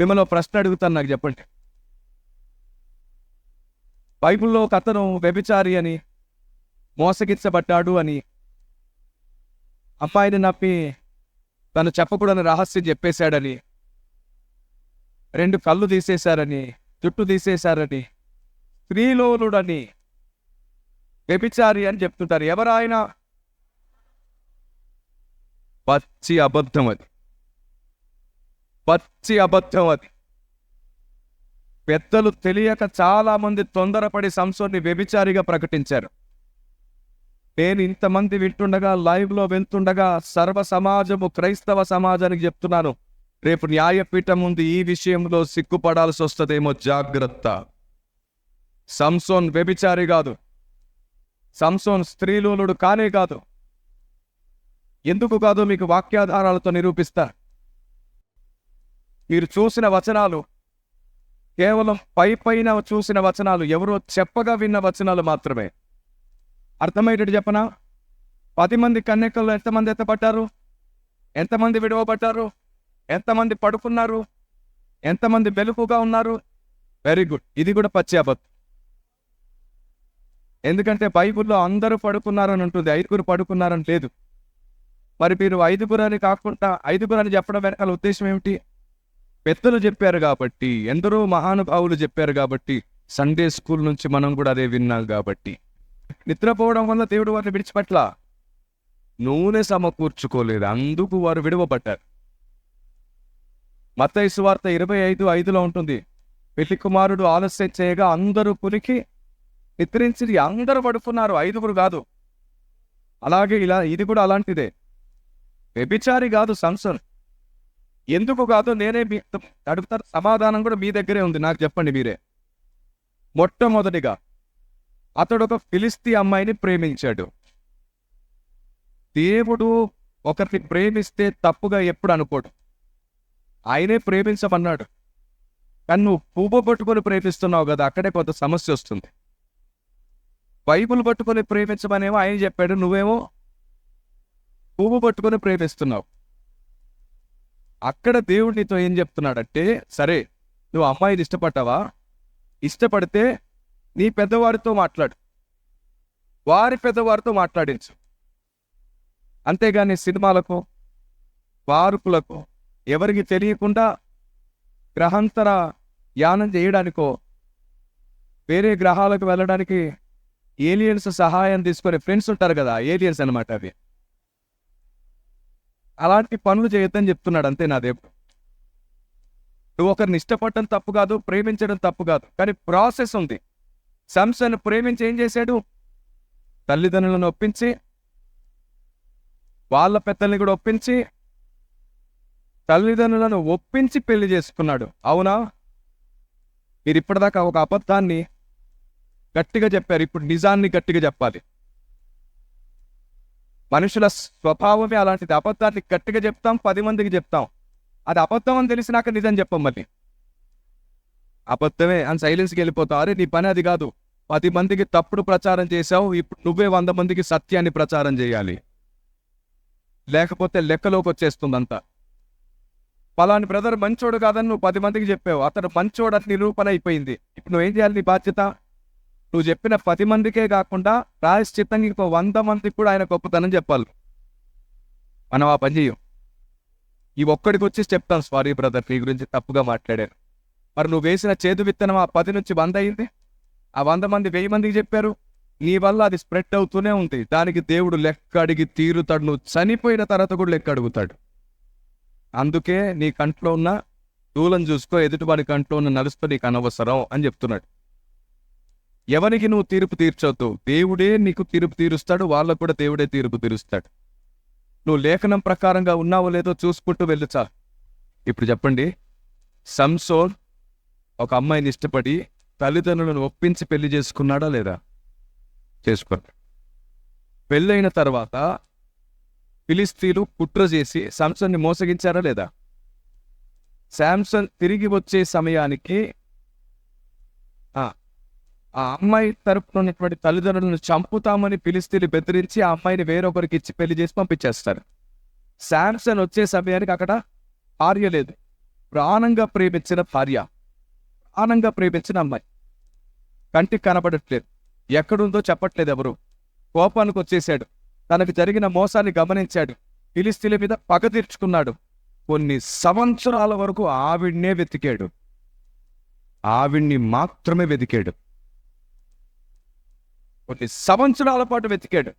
మిమ్మల్ని ప్రశ్న అడుగుతాను నాకు చెప్పండి. బైబిల్లో ఒక అతను వ్యభిచారి అని మోసగించబడ్డాడు అని అమ్మాయిని నప్పి తను చెప్పకూడని రహస్యం చెప్పేశాడని రెండు కళ్ళు తీసేశారని జుట్టు తీసేశారని స్త్రీలోనుడని వ్యభిచారి అని చెప్తుంటారు. ఎవరాయన? పచ్చి అబద్ధం అది. పచ్చి అబద్ధం అది. పెద్దలు తెలియక చాలామంది తొందరపడి సంసోన్ని వ్యభిచారిగా ప్రకటించారు. నేను ఇంతమంది వింటుండగా లైవ్లో వెళ్తుండగా సర్వ సమాజము క్రైస్తవ సమాజానికి చెప్తున్నాను. రేపు న్యాయపీఠం ఉంది ఈ విషయంలో సిగ్గుపడాల్సి వస్తుందేమో జాగ్రత్త. సంసోన్ వ్యభిచారి కాదు. సంసోన్ స్త్రీలోనుడు కానే కాదు. ఎందుకు కాదు మీకు వాక్యాధారాలతో నిరూపిస్తా. మీరు చూసిన వచనాలు కేవలం పై పైన చూసిన వచనాలు ఎవరో చెప్పగా విన్న వచనాలు మాత్రమే. అర్థమయ్యేటట్టు చెప్పనా? పది మంది కన్యకల్లో ఎంతమంది ఎత్తపడ్డారు ఎంతమంది విడవబడ్డారు? ఎంతమంది పడుకున్నారు? ఎంతమంది వెలుపుగా ఉన్నారు? వెరీ గుడ్ ఇది కూడా పచ్చి అబద్ధం. ఎందుకంటే బైబిల్లో అందరూ పడుకున్నారని ఉంటుంది ఐదుగురు పడుకున్నారని లేదు. మరి మీరు ఐదుగురు అని కాకుండా ఐదుగురు అని చెప్పడం వెనకాల ఉద్దేశం ఏమిటి? పెద్దలు చెప్పారు కాబట్టి ఎందరో మహానుభావులు చెప్పారు కాబట్టి సండే స్కూల్ నుంచి మనం కూడా అదే విన్నాం కాబట్టి. నిద్రపోవడం వల్ల దేవుడు వారిని విడిచిపెట్ల నూనె సమకూర్చుకోలేదు అందుకు వారు విడవబడ్డారు. మత్తయి వార్త ఇరవై ఐదు ఐదులో ఉంటుంది. పెళ్ళి కుమారుడు ఆలస్యం చేయగా అందరూ కునికి నిద్రించి అందరూ పడుకున్నారు ఐదుగురు కాదు. అలాగే ఇలా ఇది కూడా అలాంటిదే. వ్యభిచారి కాదు సంసన్. ఎందుకు కాదు నేనే మీ అడుగుతాను సమాధానం కూడా మీ దగ్గరే ఉంది నాకు చెప్పండి మీరే. మొట్టమొదటిగా అతడు ఒక ఫిలిస్తీ అమ్మాయిని ప్రేమించాడు. దేవుడు ఒకరిని ప్రేమిస్తే తప్పుగా ఎప్పుడు అనుకోడు. ఆయనే ప్రేమించమన్నాడు. కానీ నువ్వు పువ్వు పట్టుకొని ప్రేమిస్తున్నావు కదా అక్కడే కొంత సమస్య వస్తుంది. బైబుల్ పట్టుకొని ప్రేమించమనేమో ఆయన చెప్పాడు నువ్వేమో పువ్వు పట్టుకొని ప్రేమిస్తున్నావు. అక్కడ దేవుడు నీతో ఏం చెప్తున్నాడంటే సరే నువ్వు అమ్మాయిని ఇష్టపడ్డావా? ఇష్టపడితే నీ పెద్దవారితో మాట్లాడు. వారి పెద్దవారితో మాట్లాడించు. అంతేగాని సినిమాలకు పార్కులకు ఎవరికి తెలియకుండా గ్రహాంతర యానం చేయడానికో వేరే గ్రహాలకు వెళ్ళడానికి ఏలియన్స్ సహాయం తీసుకునే ఫ్రెండ్స్ ఉంటారు కదా ఏలియన్స్ అనమాట అవి. అలాంటి పనులు చేయొద్దని చెప్తున్నాడు అంతే నా దేవుడు నువ్వు ఒకరిని ఇష్టపడటం తప్పు కాదు ప్రేమించడం తప్పు కాదు కానీ ప్రాసెస్ ఉంది. సంస్థను ప్రేమించి ఏం చేశాడు? తల్లిదండ్రులను ఒప్పించి వాళ్ళ పెద్దల్ని కూడా ఒప్పించి తల్లిదండ్రులను ఒప్పించి పెళ్ళి చేసుకున్నాడు. అవునా? మీరు ఇప్పటిదాకా ఒక అబద్ధాన్ని గట్టిగా చెప్పారు. ఇప్పుడు నిజాన్ని గట్టిగా చెప్పాలి. మనుషుల స్వభావమే అలాంటిది. అబద్ధాన్ని గట్టిగా చెప్తాం పది మందికి చెప్తాం. అది అబద్ధం అని తెలిసినాక నిజం చెప్పం మళ్ళీ. అబద్ధమే అని సైలెన్స్కి వెళ్ళిపోతావు. అరే నీ పని అది కాదు. పది మందికి తప్పుడు ప్రచారం చేశావు. ఇప్పుడు నువ్వే వంద మందికి సత్యాన్ని ప్రచారం చేయాలి. లేకపోతే లెక్కలోకి వచ్చేస్తుంది అంతా పలాని బ్రదర్ మంచోడు కాదని నువ్వు పది మందికి చెప్పావు. అతను మంచోడు అని నిరూపణ అయిపోయింది. ఇప్పుడు నువ్వేం చేయాలి నీ బాధ్యత? నువ్వు చెప్పిన పది మందికే కాకుండా ప్రాయశ్చిత్తంగా ఇంకో వంద మందికి కూడా ఆయన గొప్పతనం చెప్పాలి. మనం ఆ పని చేయం ఈ ఒక్కడికి వచ్చి చెప్తాను సారీ బ్రదర్ నీ గురించి తప్పుగా మాట్లాడాను. మరి నువ్వు వేసిన చేదు విత్తనం ఆ పది నుంచి వంద అయింది? ఆ వంద మంది వెయ్యి మందికి చెప్పారు? నీ వల్ల అది స్ప్రెడ్ అవుతూనే ఉంది. దానికి దేవుడు లెక్క అడిగి తీరుతాడు. నువ్వు చనిపోయిన తర్వాత కూడా లెక్క అడుగుతాడు. అందుకే నీ కంట్లో ఉన్న దూలం చూసుకో ఎదుటివాడి కంట్లో ఉన్న నలుస్తూ నీకు అనవసరం అని చెప్తున్నాడు. ఎవరికి నువ్వు తీర్పు తీర్చొద్దు? దేవుడే నీకు తీర్పు తీరుస్తాడు వాళ్ళకు కూడా దేవుడే తీర్పు తీరుస్తాడు. నువ్వు లేఖనం ప్రకారంగా ఉన్నావో లేదో చూసుకుంటూ వెళ్ళుచా ఇప్పుడు చెప్పండి. సంసోన్ ఒక అమ్మాయిని ఇష్టపడి తల్లిదండ్రులను ఒప్పించి పెళ్ళి చేసుకున్నాడా లేదా? చేసుకున్నాడు పెళ్ళైన తర్వాత ఫిలిస్తీన్లు కుట్ర చేసి సామ్సన్ని మోసగించారా లేదా? శాంసన్ తిరిగి వచ్చే సమయానికి ఆ అమ్మాయి తరపున ఉన్నటువంటి తల్లిదండ్రులను చంపుతామని పిలిస్తీని బెదిరించి ఆ అమ్మాయిని వేరొకరికి ఇచ్చి పెళ్ళి చేసి పంపించేస్తారు. శాంసన్ వచ్చే సమయానికి అక్కడ భార్య లేదు. ప్రాణంగా ప్రేమించిన భార్య. ప్రాణంగా ప్రేమించిన అమ్మాయి. కంటికి కనబడట్లేదు. ఎక్కడుందో చెప్పట్లేదు ఎవరు. కోపానికి వచ్చేసాడు తనకు జరిగిన మోసాన్ని గమనించాడు. పిలిస్తీల మీద పగ తీర్చుకున్నాడు. కొన్ని సంవత్సరాల వరకు ఆవిడ్నే వెతికాడు. ఆవిడ్ని మాత్రమే వెతికాడు. కొన్ని సంవత్సరాల పాటు వెతికాడు.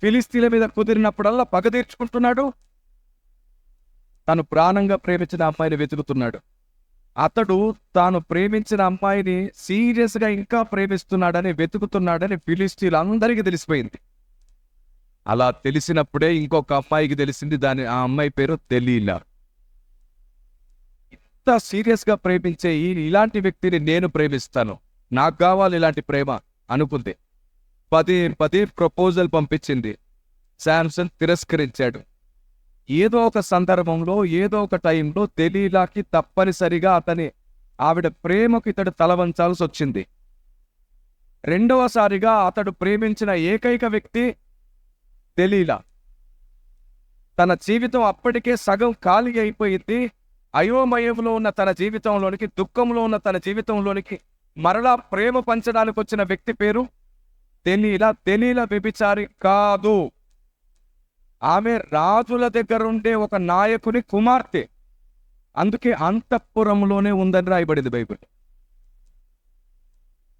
ఫిలిస్తీన్ల మీద కుదిరినప్పుడల్లా పగ తీర్చుకుంటున్నాడు. తను ప్రాణంగా ప్రేమించిన అమ్మాయిని వెతుకుతున్నాడు. అతడు తాను ప్రేమించిన అమ్మాయిని సీరియస్గా ఇంకా ప్రేమిస్తున్నాడని వెతుకుతున్నాడని ఫిలిస్తీన్లు అందరికీ తెలిసిపోయింది. అలా తెలిసినప్పుడే ఇంకొక అమ్మాయికి తెలిసింది దాని ఆ అమ్మాయి పేరు తెలీలా. ఇంత సీరియస్గా ప్రేమించే ఈ ఇలాంటి వ్యక్తిని నేను ప్రేమిస్తాను. నాకు కావాలి ఇలాంటి ప్రేమ అనుకుంది. పది పది ప్రపోజల్ పంపించింది. శాంసన్ తిరస్కరించాడు. ఏదో ఒక సందర్భంలో ఏదో ఒక టైంలో తెలీలాకి తప్పనిసరిగా అతని ఆవిడ ప్రేమకు ఇతడు తలవంచాల్సి వచ్చింది. రెండవసారిగా అతడు ప్రేమించిన ఏకైక వ్యక్తి తెలీలా. తన జీవితం అప్పటికే సగం ఖాళీ అయిపోయింది. అయోమయంలో ఉన్న తన జీవితంలోనికి దుఃఖంలో ఉన్న తన జీవితంలోనికి మరలా ప్రేమ పంచడానికి వచ్చిన వ్యక్తి పేరు తెలీలా తెలీల వ్యభిచారి కాదు. ఆమె రాజుల దగ్గర ఉండే ఒక నాయకుని కుమార్తె. అందుకే అంతఃపురంలోనే ఉందని రాయబడింది బైబిల్.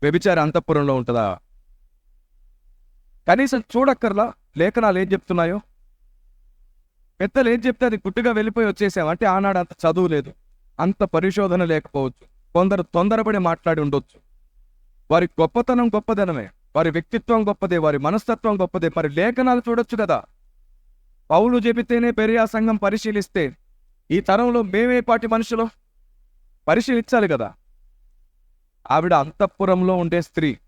వ్యభిచారి అంతఃపురంలో ఉంటుందా? కనీసం చూడక్కర్లా లేఖనాలు ఏం చెప్తున్నాయో? పెద్దలు ఏం చెప్తే అది గుట్టుగా వెళ్ళిపోయి వచ్చేసాం. అంటే ఆనాడు అంత చదువు లేదు. అంత పరిశోధన లేకపోవచ్చు. కొందరు తొందరపడి మాట్లాడి ఉండొచ్చు. వారి గొప్పతనం గొప్పదనమే. వారి వ్యక్తిత్వం గొప్పదే. వారి మనస్తత్వం గొప్పదే. మరి లేఖనాలు చూడొచ్చు కదా. పౌలు చెబితేనే పెరియా సంఘం పరిశీలిస్తే ఈ తరంలో మేమే పాటి మనుషులు? పరిశీలించాలి కదా. ఆవిడ అంతఃపురంలో ఉండే స్త్రీ.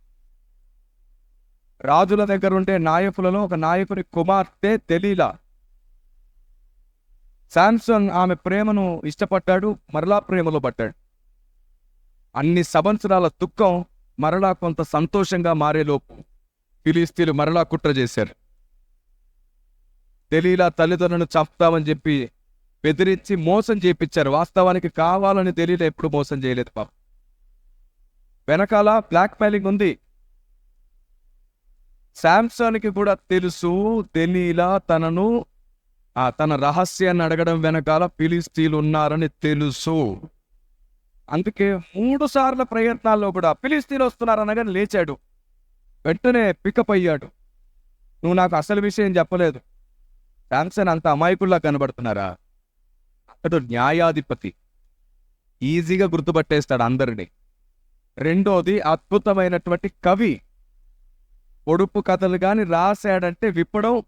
రాజుల దగ్గర ఉండే నాయకులలో ఒక నాయకుని కుమార్తె తెలీలా. శాంసంగ్ ఆమె ప్రేమను ఇష్టపడ్డాడు. మరలా ప్రేమలో పడ్డాడు. అన్ని సంవత్సరాల దుఃఖం మరలా కొంత సంతోషంగా మారేలోపు ఫిలిస్తీన్లు మరలా కుట్ర చేశారు. తెలియలా తల్లిదండ్రులను చంపుతామని చెప్పి బెదిరించి మోసం చేయించారు వాస్తవానికి కావాలని తెలియలే ఎప్పుడు మోసం చేయలేదు పాప. వెనకాల బ్లాక్ మెయిలింగ్ ఉంది. శాంసన్కి కూడా తెలుసు తెలీలా తనను ఆ తన రహస్యాన్ని అడగడం వెనకాల ఫిలిస్తీన్లు ఉన్నారని తెలుసు. అందుకే మూడు సార్ల ప్రయత్నాల్లో కూడా పిలిస్తీన్ వస్తున్నారు అనగానే లేచాడు. వెంటనే పికప్ అయ్యాడు. నువ్వు నాకు అసలు విషయం చెప్పలేదు. శాంసన్ అంత అమాయకుల్లా కనబడుతున్నారా? అతడు న్యాయాధిపతి. ఈజీగా గుర్తుపట్టేస్తాడు అందరినీ. రెండోది అద్భుతమైనటువంటి కవి. పొడుపు కథలు కానీ రాశాడంటే విప్పడం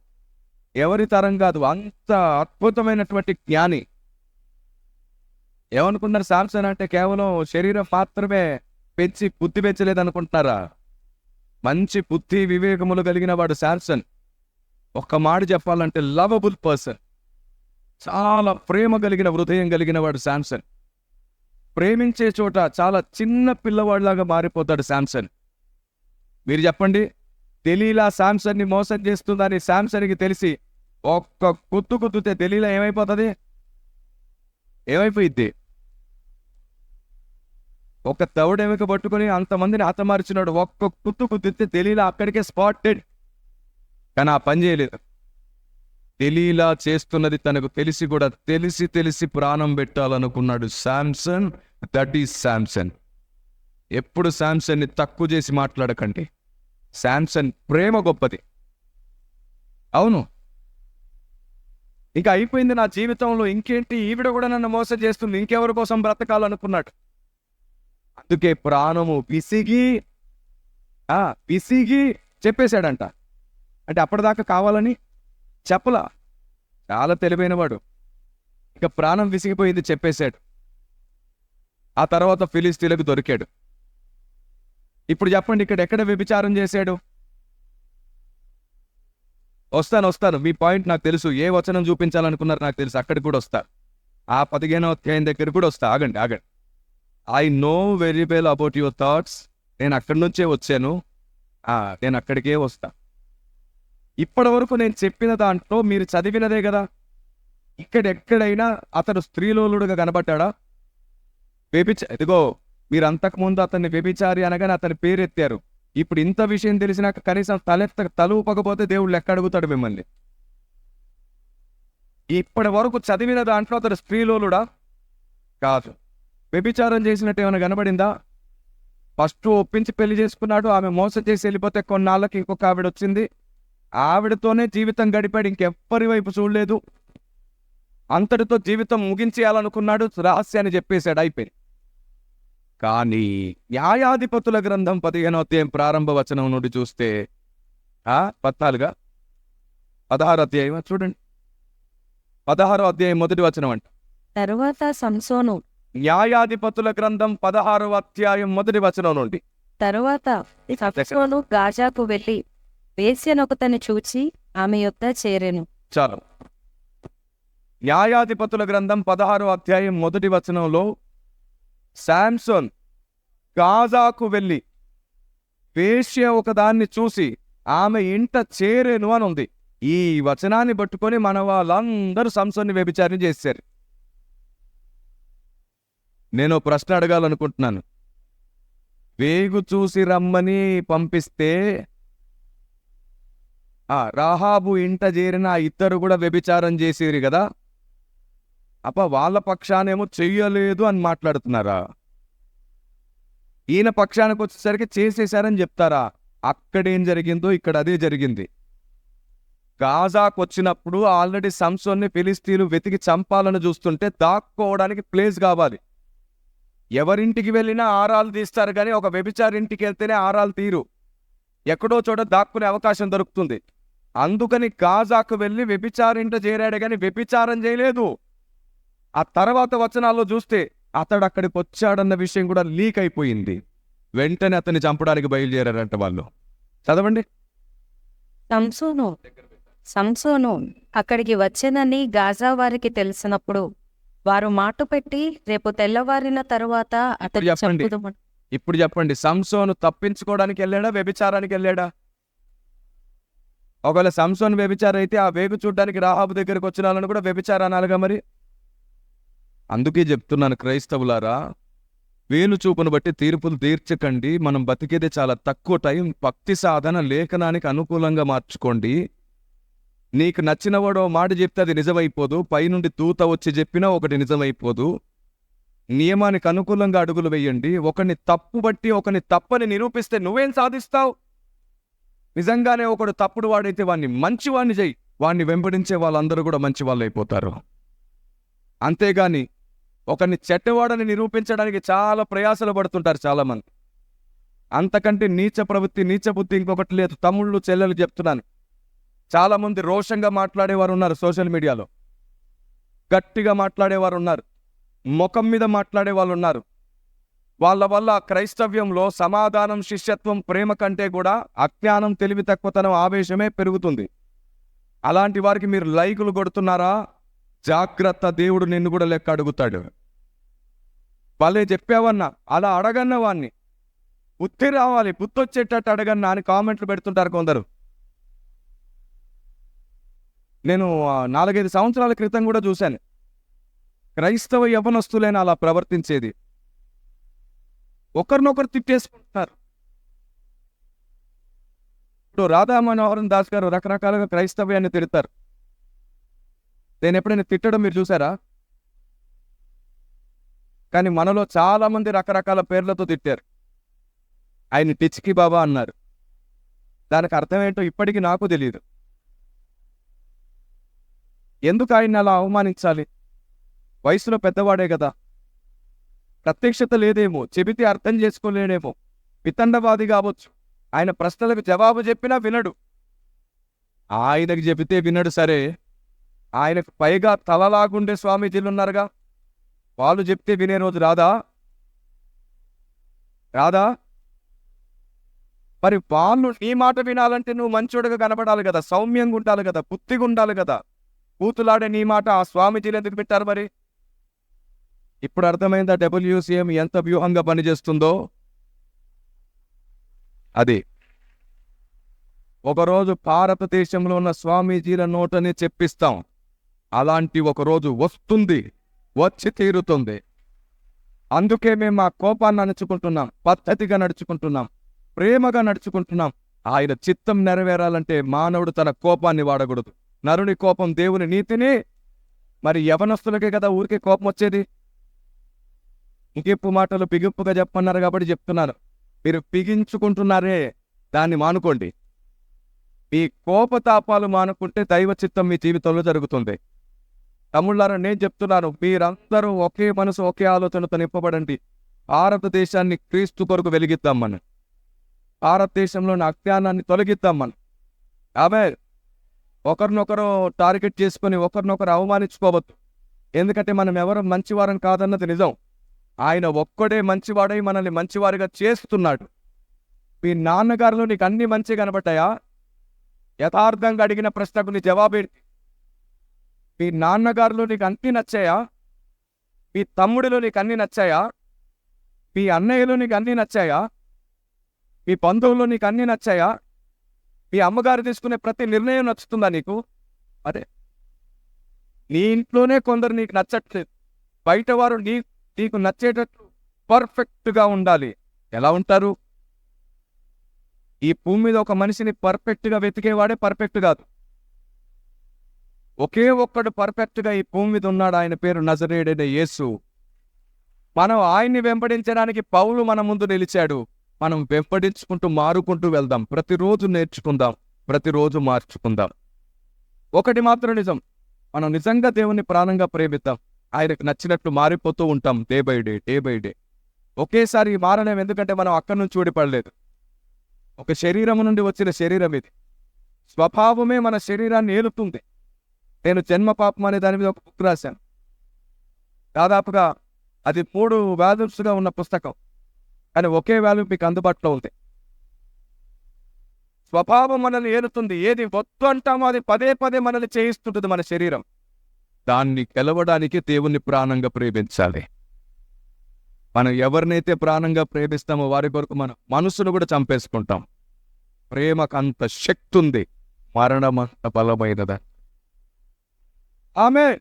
ఎవరి తరం కాదు. అంత అద్భుతమైనటువంటి జ్ఞాని. ఏమనుకున్నారు సామ్సన్ అంటే కేవలం శరీరం మాత్రమే పెంచి బుద్ధి పెంచలేదు అనుకుంటున్నారా మంచి బుద్ధి వివేకములు కలిగిన వాడు శాంసన్ ఒక్క మాట చెప్పాలంటే లవబుల్ పర్సన్ చాలా ప్రేమ కలిగిన హృదయం కలిగిన వాడు శాంసన్ ప్రేమించే చోట చాలా చిన్న పిల్లవాడిలాగా మారిపోతాడు శాంసన్ మీరు చెప్పండి తెలీలా శాంసన్ని మోసం చేస్తుందని శాంసన్కి తెలిసి ఒక్క కుత్తు కుత్తుతే తెలీలా ఏమైపోతుంది? ఏమైపోయిద్ది? ఒక తవుడెమిక పట్టుకుని అంతమందిని హతమార్చినాడు ఒక్క కుత్తు కుత్తితే తెలీలా అక్కడికే స్పాటెడ్. కానీ ఆ పని చేయలేదు. తెలీలా చేస్తున్నది తనకు తెలిసి కూడా తెలిసి తెలిసి ప్రాణం పెట్టాలనుకున్నాడు శాంసన్. That is Samson. ఎప్పుడు శాంసన్ని తక్కువ చేసి మాట్లాడకండి. శాంసన్ ప్రేమ గొప్పది. అవును. ఇక అయిపోయింది నా జీవితంలో. ఇంకేంటి? ఈవిడ కూడా నన్ను మోసం చేస్తుంది. ఇంకెవరి కోసం బ్రతకాలనుకున్నాడు? అందుకే ప్రాణము పిసిగి ఆ పిసిగి చెప్పేశాడంట. అంటే అప్పటిదాకా కావాలని చెప్పలా. చాలా తెలివైనవాడు. ఇక ప్రాణం విసిగిపోయింది చెప్పేశాడు. ఆ తర్వాత ఫిలిస్తీన్లకు దొరికాడు. ఇప్పుడు చెప్పండి ఇక్కడ ఎక్కడ వ్యభిచారం చేశాడు? వస్తాను వస్తాను. మీ పాయింట్ నాకు తెలుసు. ఏ వచనం చూపించాలనుకున్నారు నాకు తెలుసు. అక్కడికి కూడా వస్తా. ఆ పదిహేనో అధ్యాయం దగ్గర కూడా వస్తా. ఆగండి ఆగండి. I know very well about your thoughts నేను అక్కడి నుంచే వచ్చాను. నేను అక్కడికే వస్తా. ఇప్పటి వరకు నేను చెప్పిన దాంట్లో మీరు చదివినదే కదా. ఇక్కడ ఎక్కడైనా అతడు స్త్రీలోలుడుగా కనబడ్డాడా? వ్యభిచ ఇదిగో మీరు అంతకుముందు అతన్ని వ్యభిచారి అనగానే అతని పేరెత్తారు. ఇప్పుడు ఇంత విషయం తెలిసినాక కనీసం తలెత్త తల ఊపకపోతే దేవుడు లెక్క అడుగుతాడు మిమ్మల్ని. ఇప్పటి వరకు చదివిన దాంట్లో అతడు స్త్రీలోలుడా? కాదు. వ్యభిచారం చేసినట్టు ఏమైనా కనబడిందా? ఫస్ట్ ఒప్పించి పెళ్ళి చేసుకున్నాడు ఆమె మోసం చేసి వెళ్ళిపోతే కొన్నాళ్ళకి ఇంకొక ఆవిడ వచ్చింది. ఆవిడతోనే జీవితం గడిపాడు ఇంకెవ్వరి వైపు చూడలేదు. అంతటితో జీవితం ముగించేయాలనుకున్నాడు రహస్యాన్ని చెప్పేశాడు అయిపోయి కానీ న్యాయాధిపతుల గ్రంథం పదిహేనో అధ్యాయం ప్రారంభ వచనం నుండి చూస్తే పద్నాలుగా? పదహారు అధ్యాయం చూడండి. పదహారో అధ్యాయం మొదటి వచనం అంట. తరువాత సంసోను న్యాయాధిపతుల గ్రంథం పదహారవ అధ్యాయం మొదటి వచనం నుండి. తరువాత గాజాకు వెళ్ళి వేశ్యనొకతని చూచి ఆమె యొద్ద చేరెను. చాలు. న్యాయాధిపతుల గ్రంథం పదహారో అధ్యాయం మొదటి వచనంలో శాంసన్ గాజాకు వెళ్ళి వేశ్య ఒకదాన్ని చూసి ఆమె ఇంట చేరేను అని ఉంది ఈ వచనాన్ని పట్టుకొని మన వాళ్ళందరూ సంసోన్ని వ్యభిచారం చేశారు. నేను ప్రశ్న అడగాలనుకుంటున్నాను. వేగు చూసి రమ్మని పంపిస్తే ఆ రాహాబు ఇంట చేరిన ఆ ఇద్దరు కూడా వ్యభిచారం చేసేది కదా. అప్ప వాళ్ళ పక్షానేమో చెయ్యలేదు అని మాట్లాడుతున్నారా? ఈయన పక్షానికి వచ్చేసరికి చేసేశారని చెప్తారా? అక్కడేం జరిగిందో ఇక్కడ అదే జరిగింది. గాజాకు వచ్చినప్పుడు ఆల్రెడీ సంసోన్ని ఫిలిస్తీన్లు వెతికి చంపాలని చూస్తుంటే దాక్కోవడానికి ప్లేస్ కావాలి. ఎవరింటికి వెళ్ళినా ఆరాలు తీస్తారు కానీ ఒక వ్యభిచారింటికి వెళ్తేనే ఆరాలు తీరు. ఎక్కడో చోట దాక్కునే అవకాశం దొరుకుతుంది. అందుకని గాజాకు వెళ్ళి వ్యభిచారింట చేరాడు కానీ వ్యభిచారం చేయలేదు. ఆ తర్వాత వచనాల్లో చూస్తే అతడు అక్కడికి వచ్చాడన్న విషయం కూడా లీక్ అయిపోయింది. వెంటనే అతన్ని చంపడానికి బయలుదేరారంట వాళ్ళు. చదవండి. సంసోను సంసోను అక్కడికి వచ్చేదని గాజా వారికి తెలిసినప్పుడు వారు మాట పెట్టి రేపు తెల్లవారిన తరువాత అతడు చెప్పండి. ఇప్పుడు చెప్పండి. సంసోను తప్పించుకోవడానికి వెళ్ళాడా? వ్యభిచారానికి వెళ్ళాడా? ఒకవేళ సంసోన్ వ్యభిచారం అయితే ఆ వేగు చూడడానికి రాహాబు దగ్గరికి వచ్చిన వాళ్ళని కూడా వ్యభిచారం అనాలిగా మరి. అందుకే చెప్తున్నాను క్రైస్తవులారా వేలు చూపును బట్టి తీర్పులు తీర్చకండి. మనం బతికేదే చాలా తక్కువ టైం. భక్తి సాధన లేఖనానికి అనుకూలంగా మార్చుకోండి. నీకు నచ్చినవాడో మాట చెప్తే అది నిజమైపోదు పైనుండి తూత వచ్చి చెప్పినా ఒకటి నిజమైపోదు. నియమానికి అనుకూలంగా అడుగులు వేయండి. ఒకరిని తప్పు బట్టి ఒకరిని తప్పని నిరూపిస్తే నువ్వేం సాధిస్తావు? నిజంగానే ఒకడు తప్పుడు వాడైతే వాడిని మంచివాడిని చేయి వాడిని వెంబడించే వాళ్ళందరూ కూడా మంచి వాళ్ళు అయిపోతారు. అంతేగాని ఒకరిని చెడ్డవాడని నిరూపించడానికి చాలా ప్రయాసలు పడుతుంటారు చాలామంది. అంతకంటే నీచ ప్రవృత్తి నీచ బుద్ధి ఇంకొకటి లేదు. తమ్ముళ్ళు చెల్లెలు చెప్తున్నాను. చాలామంది రోషంగా మాట్లాడేవారు ఉన్నారు సోషల్ మీడియాలో. గట్టిగా మాట్లాడేవారు ఉన్నారు. ముఖం మీద మాట్లాడే వాళ్ళు ఉన్నారు. వాళ్ళ వల్ల క్రైస్తవ్యంలో సమాధానం శిష్యత్వం ప్రేమ కంటే కూడా అజ్ఞానం తెలివి తక్కువతనం ఆవేశమే పెరుగుతుంది. అలాంటి వారికి మీరు లైకులు కొడుతున్నారా? జాగ్రత్త దేవుడు నిన్ను కూడా లెక్క అడుగుతాడు. వాళ్ళే చెప్పావన్నా అలా అడగన్న వాణ్ణి. బుద్ధి రావాలి బుద్ధి వచ్చేటట్టు అడగన్నా అని కామెంట్లు పెడుతుంటారు కొందరు. నేను నాలుగైదు సంవత్సరాల క్రితం కూడా చూశాను. క్రైస్తవ యవనస్తులైన అలా ప్రవర్తించేది. ఒకరినొకరు తిట్టేసుకుంటున్నారు. ఇప్పుడు రాధా మనోహరన్ దాస్ గారు రకరకాలుగా క్రైస్తవ్యాన్ని తిడతారు. నేను ఎప్పుడైనా తిట్టడం మీరు చూసారా కానీ మనలో చాలామంది రకరకాల పేర్లతో తిట్టారు. ఆయన టిచ్కి బాబా అన్నారు. దానికి అర్థం ఏంటో ఇప్పటికీ నాకు తెలియదు ఎందుకు ఆయన అలా అవమానించాలి? వయసులో పెద్దవాడే కదా. ప్రత్యక్షత లేదేమో చెబితే అర్థం చేసుకోలేడేమో. వితండవాది కావచ్చు. ఆయన ప్రశ్నలకు జవాబు చెప్పినా వినడు. ఆయనకు చెబితే వినడు సరే. ఆయనకు పైగా తలలాగుండే స్వామీజీలు ఉన్నారుగా వాళ్ళు చెప్తే వినే రోజు రాదా? రాదా? మరి వాళ్ళు నీ మాట వినాలంటే నువ్వు మంచోడుగా కనబడాలి కదా సౌమ్యంగా ఉండాలి కదా బుద్ధిగా ఉండాలి కదా. కూతులాడే నీ మాట ఆ స్వామీజీలు ఎందుకు పెట్టారు మరి? ఇప్పుడు అర్థమైందా డబ్ల్యూసీఎం ఎంత వ్యూహంగా పనిచేస్తుందో? అది. ఒకరోజు భారతదేశంలో ఉన్న స్వామీజీల నోటని చెప్పిస్తాం. అలాంటి ఒక రోజు వస్తుంది వచ్చి తీరుతుంది. అందుకే మేము ఆ కోపాన్ని అణుచుకుంటున్నాం పద్ధతిగా నడుచుకుంటున్నాం ప్రేమగా నడుచుకుంటున్నాం. ఆయన చిత్తం నెరవేరాలంటే మానవుడు తన కోపాన్ని వాడకూడదు. నరుని కోపం దేవుని నీతిని మరి యవనస్తులకే కదా ఊరికే కోపం వచ్చేది? ముగింపు మాటలు బిగింపుగా చెప్పన్నారు కాబట్టి చెప్తున్నాను. మీరు పిగించుకుంటున్నారే దాన్ని మానుకోండి. మీ కోపతాపాలు మానుకుంటే దైవ చిత్తం మీ జీవితంలో జరుగుతుంది. తమ్ముళ్ళారా నేను చెప్తున్నాను మీరందరూ ఒకే మనసు ఒకే ఆలోచనతో నింపబడండి. భారతదేశాన్ని క్రీస్తు కొరకు వెలిగిద్దాం మనం. భారతదేశంలోని అజ్ఞానాన్ని తొలగిద్దాం మనం. అవే ఒకరినొకరు టార్గెట్ చేసుకొని ఒకరినొకరు అవమానించుకోవద్దు. ఎందుకంటే మనం ఎవరు మంచివారం కాదన్నది నిజం. ఆయన ఒక్కడే మంచివాడై మనల్ని మంచివారిగా చేస్తున్నాడు. మీ నాన్నగారిలో నీకు అన్ని మంచి కనబడ్డాయా? యథార్థంగా అడిగిన ప్రశ్నకు నీ జవాబేంటి? మీ నాన్నగారిలో నీకు అన్ని నచ్చాయా? మీ తమ్ముడిలో నీకు అన్ని నచ్చాయా? మీ అన్నయ్యలో నీకు అన్ని నచ్చాయా? మీ బంధువుల్లో నీకు అన్ని నచ్చాయా? మీ అమ్మగారు తీసుకునే ప్రతి నిర్ణయం నచ్చుతుందా నీకు? అదే నీ ఇంట్లోనే కొందరు నీకు నచ్చట్లేదు. బయట వారు నీ నీకు నచ్చేటట్లు పర్ఫెక్ట్గా ఉండాలి. ఎలా ఉంటారు? ఈ భూమి మీద ఒక మనిషిని పర్ఫెక్ట్గా వెతికేవాడే పర్ఫెక్ట్ కాదు. ఒకే ఒక్కడు పర్ఫెక్ట్గా ఈ భూమి మీద ఉన్నాడు. ఆయన పేరు నజరేడైన యేసు. మనం ఆయన్ని వెంబడించడానికి పౌలు మన ముందు నిలిచాడు. మనం వెంపడించుకుంటూ మారుకుంటూ వెళ్దాం. ప్రతిరోజు నేర్చుకుందాం. ప్రతిరోజు మార్చుకుందాం. ఒకటి మాత్రం నిజం. మనం నిజంగా దేవుని ప్రాణంగా ప్రేమిద్దాం. ఆయనకు నచ్చినట్లు మారిపోతూ ఉంటాం day by day day by day. ఒకేసారి మారలేం ఎందుకంటే మనం అక్కడి నుంచి ఊడిపడలేదు. ఒక శరీరం నుండి వచ్చిన శరీరం ఇది. స్వభావమే మన శరీరాన్ని ఏలుతుంది. నేను జన్మ పాపం అనే దాని మీద ఒక బుక్ రాశాను. దాదాపుగా అది మూడు వాల్యూమ్స్గా ఉన్న పుస్తకం. కానీ ఒకే వాల్యూ మీకు అందుబాటులో ఉంది. స్వభావం మనల్ని ఏలుతుంది. ఏది వద్దు అంటామో అది పదే పదే మనల్ని చేయిస్తుంటుంది మన శరీరం. దాన్ని గెలవడానికి దేవుణ్ణి ప్రాణంగా ప్రేమించాలి. మనం ఎవరినైతే ప్రాణంగా ప్రేమిస్తామో వారి కొరకు మన మనసును కూడా చంపేసుకుంటాం. ప్రేమకు అంత శక్తి ఉంది. మరణం అంత బలమైనదా. ఆమె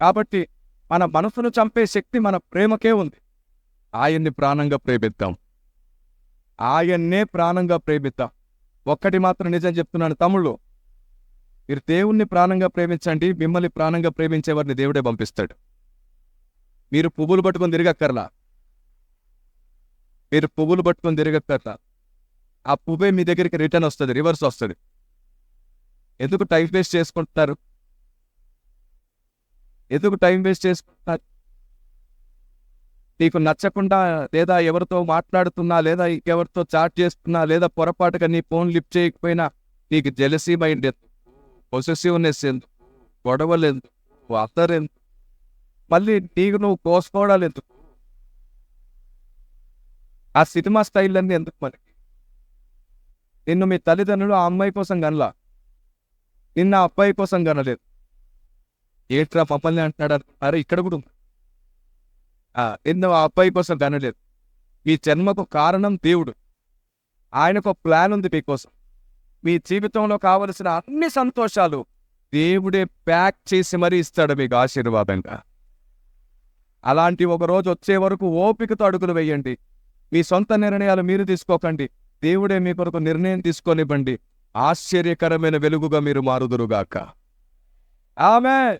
కాబట్టి మన మనసును చంపే శక్తి మన ప్రేమకే ఉంది. ఆయన్ని ప్రాణంగా ప్రేమిద్దాం. ఆయన్నే ప్రాణంగా ప్రేమిద్దాం. ఒక్కటి మాత్రం నిజం చెప్తున్నాను తమ్ముళ్ళు. మీరు దేవుణ్ణి ప్రాణంగా ప్రేమించండి మిమ్మల్ని ప్రాణంగా ప్రేమించేవారిని దేవుడే పంపిస్తాడు. మీరు పువ్వులు పట్టుకొని తిరగక్కర్లా. మీరు పువ్వులు పట్టుకొని తిరగక్కర్లా. ఆ పువ్వే మీ దగ్గరికి రిటర్న్ వస్తుంది రివర్స్ వస్తుంది. ఎందుకు టైం వేస్ట్ చేసుకుంటున్నారు? ఎందుకు టైం వేస్ట్ చేసుకుంటున్నారు? నీకు నచ్చకుండా లేదా ఎవరితో మాట్లాడుతున్నా లేదా ఇంకెవరితో చాట్ చేస్తున్నా లేదా పొరపాటుగా నీ ఫోన్ లిఫ్ట్ చేయకపోయినా నీకు జెలసీ మైండ్ ఎందుకు పొసెసివ్నెస్ ఎందుకు గొడవలు ఎందుకు అతరు ఎందుకు మళ్ళీ నీకు నువ్వు కోసుకోవడాలు ఎందుకు? ఆ సినిమా స్టైల్ అన్నీ ఎందుకు మనకి? నిన్ను మీ తల్లిదండ్రులు ఆ అమ్మాయి కోసం కనలా. నిన్న ఆ అబ్బాయి కోసం కనలేదు. ఏట్రా మమ్మల్ని అంటున్నాడు? అరే ఇక్కడ కూడా ఉంది ఆ, ఆ అబ్బాయి కోసం కనలేదు మీ జన్మకు కారణం దేవుడు. ఆయనకు ఒక ప్లాన్ ఉంది మీకోసం. మీ జీవితంలో కావలసిన అన్ని సంతోషాలు దేవుడే ప్యాక్ చేసి మరీ ఇస్తాడు మీకు ఆశీర్వాదంగా. అలాంటి ఒక రోజు వచ్చే వరకు ఓపికతో అడుగులు వేయండి. మీ సొంత నిర్ణయాలు మీరు తీసుకోకండి. దేవుడే మీ కొరకు నిర్ణయం తీసుకొనివ్వండి. ఆశ్చర్యకరమైన వెలుగుగా మీరు మారుదురుగాక. ఆమె